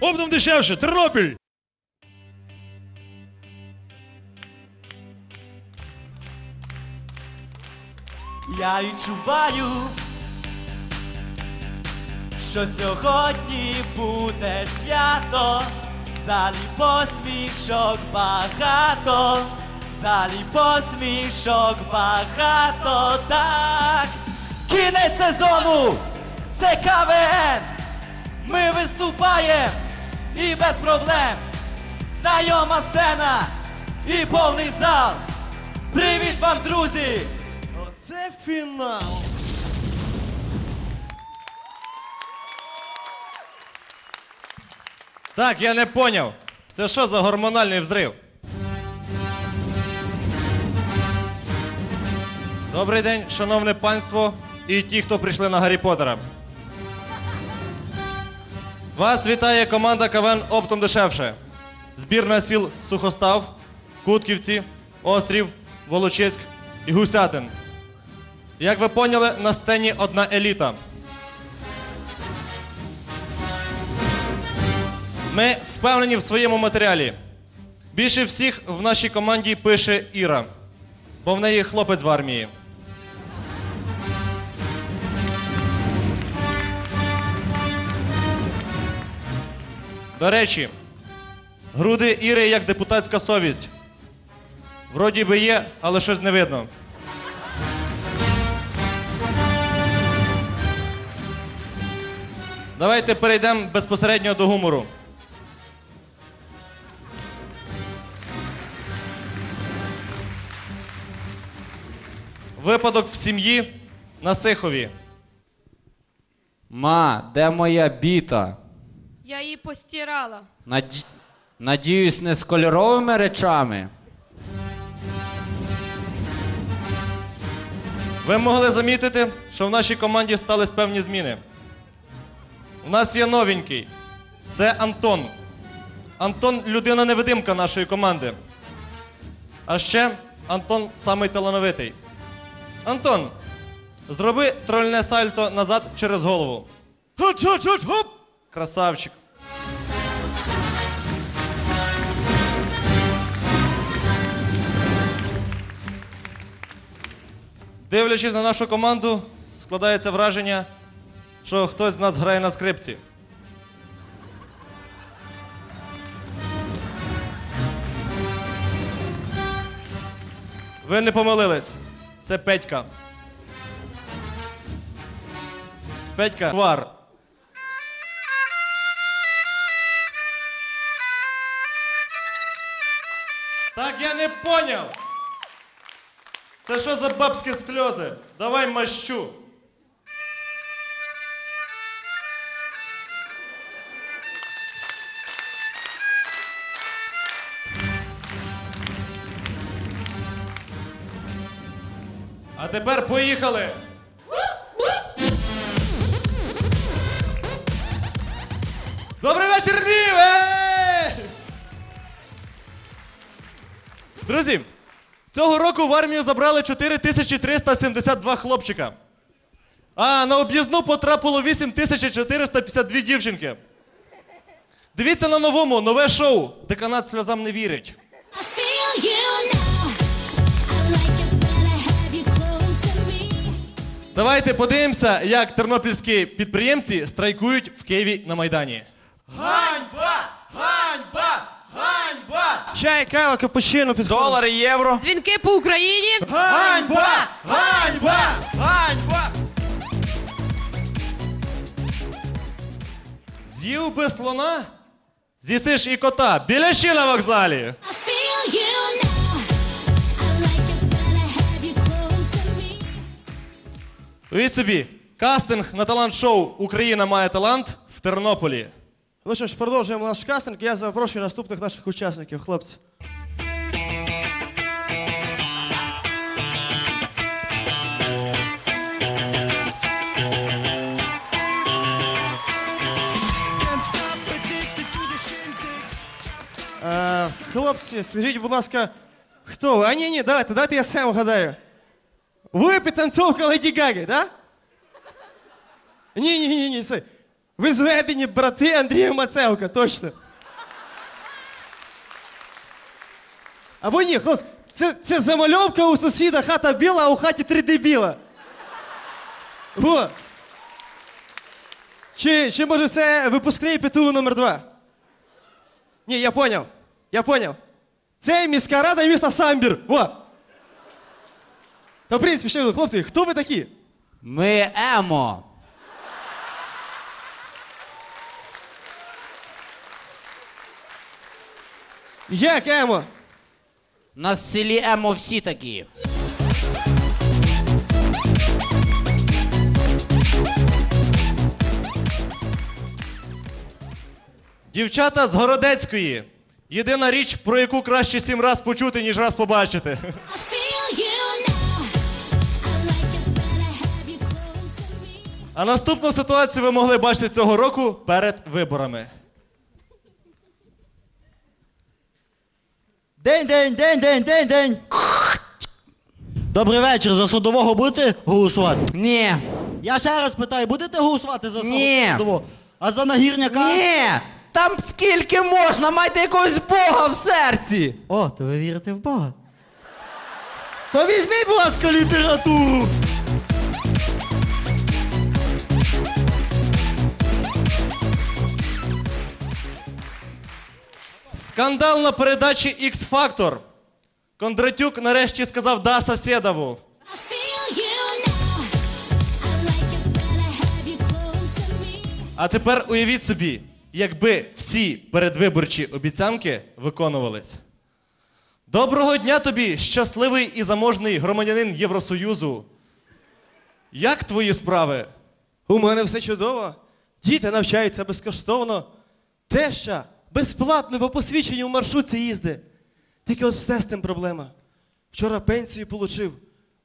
Оптом дешевше, Тернопіль! Я відчуваю, що сьогодні буде свято, в залі посмішок багато, залі посмішок багато, так. Кінець сезону! Це КВН! Ми виступаємо і без проблем. Знайома сцена і повний зал. Привіт вам, друзі! Оце фінал. Так, я не поняв. Це що за гормональний взрив? Добрий день, шановне панство і ті, хто прийшли на Гаррі Поттера. Вас вітає команда КВН Оптом дешевше. Збірна сіл Сухостав, Кутківці, Острів, Волочиськ і Гусятин. Як ви поняли, на сцені одна еліта. Ми впевнені в своєму матеріалі. Більше всіх в нашій команді пише Іра, бо в неї хлопець в армії. До речі, груди Іри як депутатська совість. Вроді би є, але щось не видно. Давайте перейдемо безпосередньо до гумору. Випадок в сім'ї на Сихові. Ма, де моя біта? Я її постирала. Наді... Надіюсь, не з кольоровими речами. Ви могли замітити, що в нашій команді стались певні зміни. У нас є новенький. Це Антон. Антон людина невидимка нашої команди. А ще Антон самий талановитий. Антон, зроби трольне сальто назад через голову. Хоп-хоп-хоп-хоп! Красавчик. Дивлячись на нашу команду, складається враження, що хтось з нас грає на скрипці. Ви не помилились. Це Петька. Петька Вар. Так я не поняв. Це що за бабські сльози? Давай мащу. А тепер поїхали. Добрий вечір, Львів! Друзі, цього року в армію забрали 4372 хлопчика. А на об'їзну потрапило 8452 дівчинки. Дивіться на новому, нове шоу. Деканат сльозам не вірить. Давайте подивимося, як тернопільські підприємці страйкують в Києві на Майдані. Ганьба! Чай, кава, капучино під Долари, євро. Дзвінки по Україні. Ганьба! Ганьба! Ганьба! З'їв би слона, з'їсиш і кота. Біляші на вокзалі. I feel you now. I like it when I have you close to me. Уявіть собі, кастинг на талант-шоу Україна має талант в Тернополі. Ну що ж, продовжуємо наш кастинг. Я запрошую наступних наших учасників, хлопці. Е, хлопці, скажіть, будь ласка, хто ви? А ні, ні, давайте, давайте я сам вгадаю. Ви підтанцовка Леді Гаги, да? Ні, ні, ні, ні, це. Ви зведені брати Андрія Мацевка, точно. Або ні, хлопці, це, це замальовка у сусіда хата біла, а у хаті три дебіла. Во. Чи, чи може це випускний ПТУ номер 2 Ні, я поняв. Я поняв. Це міська рада міста Самбір. Во. Та в принципі, ви, хлопці, хто ви такі? Ми емо. Як Емо? В селі емо всі такі. Дівчата з Городецької. Єдина річ, про яку краще сім раз почути, ніж раз побачити. А наступну ситуацію ви могли бачити цього року перед виборами. День, день, день, день, день, день. Добрий вечір. За судового будете голосувати? Ні. Я ще раз питаю, будете голосувати за Ні. судового? А за нагірняка? Ні! Там скільки можна, майте якогось Бога в серці! О, то ви вірите в Бога. То візьміть, будь ласка, літературу. Скандал на передачі X-Factor. Кондратюк нарешті сказав да me. А тепер уявіть собі, якби всі передвиборчі обіцянки виконувались. Доброго дня тобі, щасливий і заможний громадянин Євросоюзу. Як твої справи? У мене все чудово. Діти навчаються безкоштовно. Теща безплатно по посвідченню в маршрутці їзди. Тільки от все з тим проблема. Вчора пенсію получив,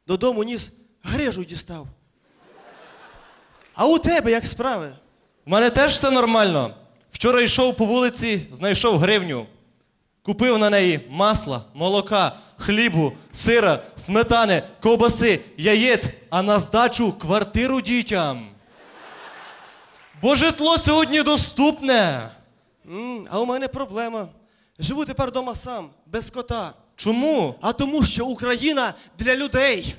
додому ніс, грижу дістав. А у тебе як справи? У мене теж все нормально. Вчора йшов по вулиці, знайшов гривню. Купив на неї масла, молока, хлібу, сира, сметани, ковбаси, яєць, а на здачу квартиру дітям. Бо житло сьогодні доступне. М, а у мене проблема. Живу тепер вдома сам, без кота. Чому? А тому, що Україна для людей.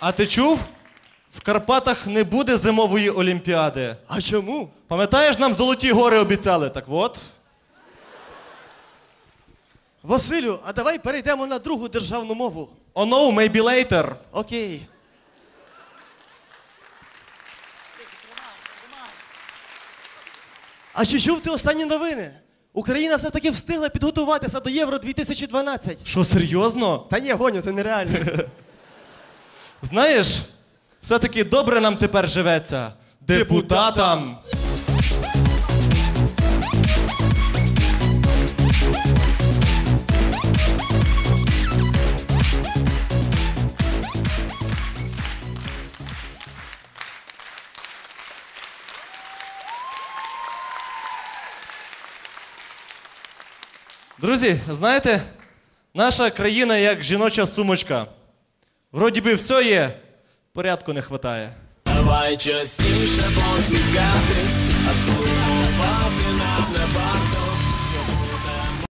А ти чув? В Карпатах не буде зимової олімпіади. А чому? Пам'ятаєш, нам золоті гори обіцяли? Так от. Василю, а давай перейдемо на другу державну мову. Oh no, maybe later. Окей. А чи чув ти останні новини? Україна все-таки встигла підготуватися до Євро 2012. Що, серйозно? Та ні, гоню, це нереально. Знаєш, все-таки добре нам тепер живеться. Депутатам. Друзі, знаєте, наша країна як жіноча сумочка. Вроді би все є, порядку не вистачає. Давай частіше посміхатись, а